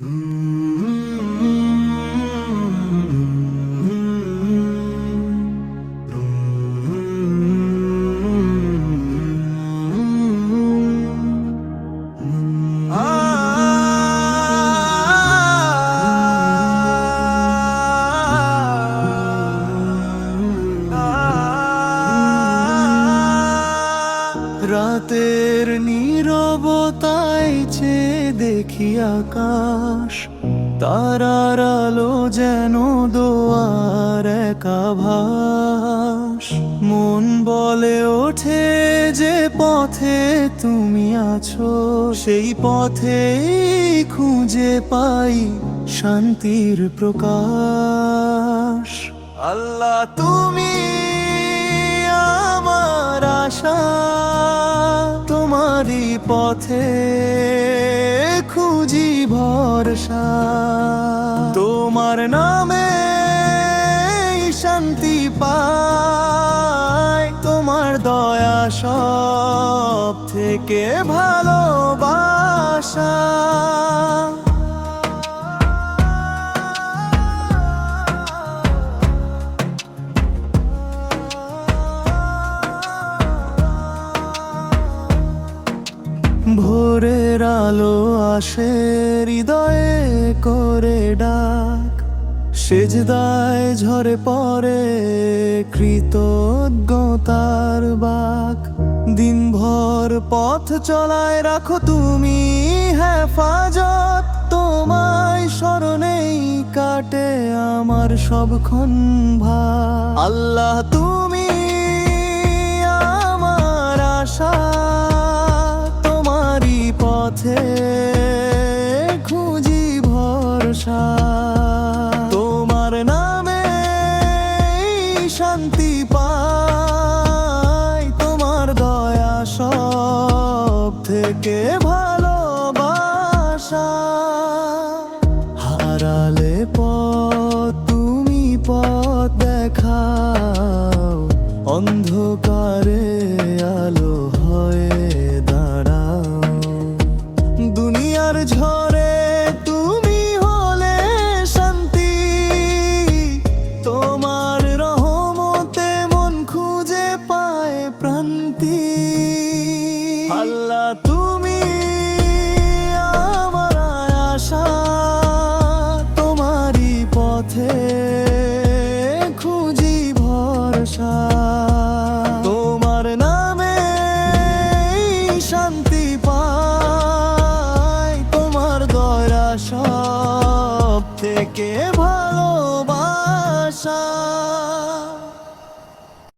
রাতের চেয়ে দেখি আকাশ, তারার আলো যেন দোয়ার একাভাস। মন বলে ওঠে যে পথে তুমি আছো, সেই পথে খুঁজে পাই শান্তির প্রকাশ। আল্লাহ তুমি আমার আশা, তোমারই পথে খুঁজি ভরসা। তোমার নামে শান্তি পায় তোমার দয়া সব থেকে ভালোবাসা। আলো আসে হৃদয়ে করে ডাক। সেজদায় ঝরে পড়ে কৃতজ্ঞতার বাক। দিনভর পথ চলায় রাখো তুমি হেফাজত। তোমায় স্মরণেই কাটে আমার সবক্ষণ ভা আল্লাহ তুমি আমার আশা। পথে খুঁজি ভরসা। তোমার নামে শান্তি পাই, তোমার দয়া সব থেকে ভালোবাসা। হারালে পথ, তুমি পথ দেখাও, অন্ধকারে আল্লাহ, তুমি আমার আশা, তোমারই পথে খুঁজি ভরসা। তোমার নামে শান্তি পাই, তোমার দয়া সব থেকে ভালোবাসা।